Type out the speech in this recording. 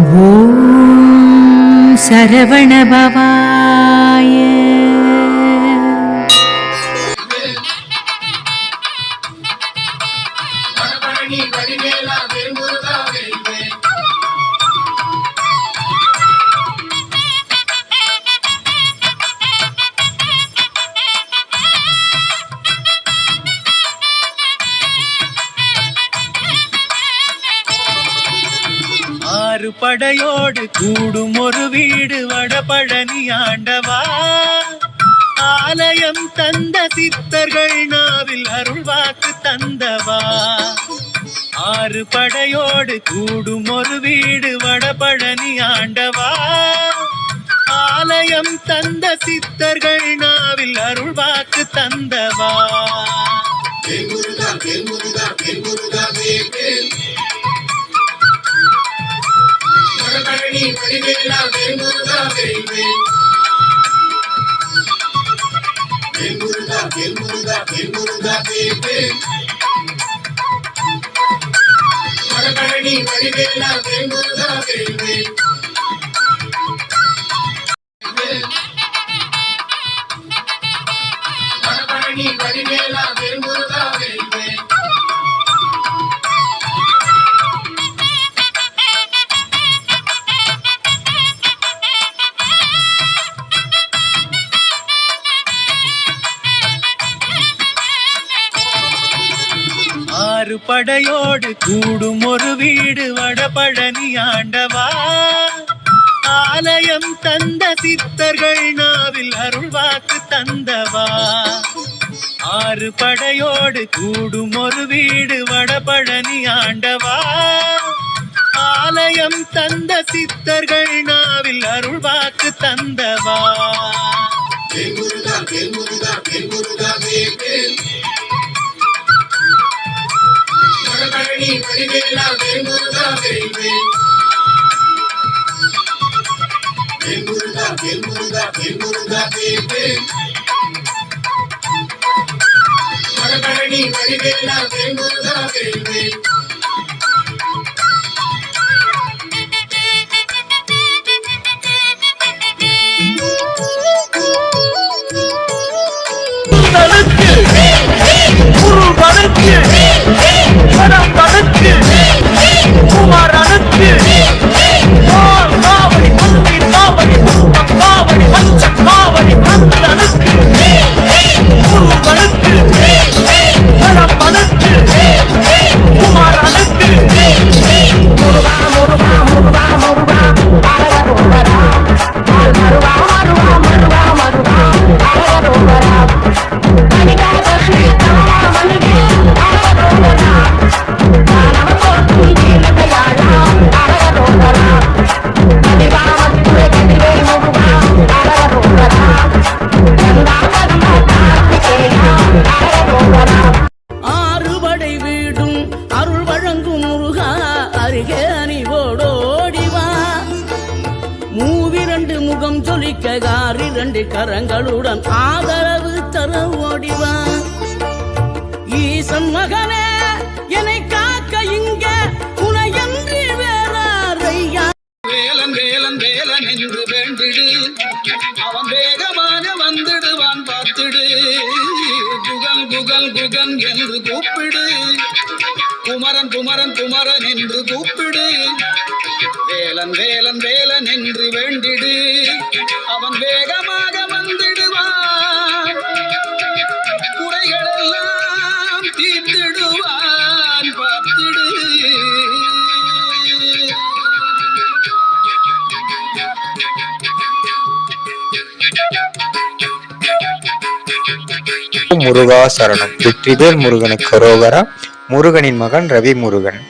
ஓம் சரவணபவாய படையோடு கூடும் ஒரு வீடு வடபழனி ஆண்டவா. ஆலயம் தந்த சித்தர்கள் நாவில் அருள் வாக்கு தந்தவா. ஆறு படையோடு கூடும் ஒரு வீடு வடபழனி ஆண்டவா. ஆலயம் தந்த சித்தர்கள் நாவில் அருள் வாக்கு தந்தவா. வடபழனி வடிவேலா வேல்முருகா வேல்வேல் படையோடு கூடும் ஒரு வீடு வடபழனி ஆண்டவா. ஆலயம் தந்த சித்தர்கள் நாவில் அருள்வாக்கு தந்தவா. ஆறு படையோடு கூடும் ஒரு வீடு வடபழனி ஆண்டவா. ஆலயம் தந்த சித்தர்கள் நாவில் அருள்வாக்கு தந்தவா. வேல்முருகா வேல்முருகா வேல்முருகா வேல்வேல் வடபழனி வடிவேலா வேல்முருகா வேல்வேல் வேல்முருகா வேல்முருகா வேல்முருகா வேல்வேல் வடபழனி வடிவேலா வேல்முருகா குரு படுக்கு படம் படுக்கு குமார் அணுக்கு காவடி பந்தி காவடி புத்தம் காவடி பஞ்ச காவடி பந்து அணுக்கு அருள் முருகா அருகே அணிவோடோடிவா மூவிரண்டு முகம் ஜொலிக்க காரிரண்டு கரங்களுடன் ஆதரவு தர ஓடிவா ஈசன் மகனே என்னை காக்க இங்க உனையன்றி வேறாரையா வேலன் வேலன் வேலன் என்று வேண்டிடு. அவன் வேகமாக வந்துடுவான் பார்த்திடு. குகன் குகன் குகன் என்று கூப்பிடு. குமரன் குமரன் குமரன் என்று கூப்பிடு. வேலன் வேலன் வேலன் என்று வேண்டிடு. அவன் வேகமாக வந்திடுவான் குறைகளெல்லாம் தீர்த்திடுவான். பார்த்திடு. முருகா சரணம். வெற்றிவேல் முருகனுக்கு ரோகரா. முருகனின் மகன் ரவி முருகன்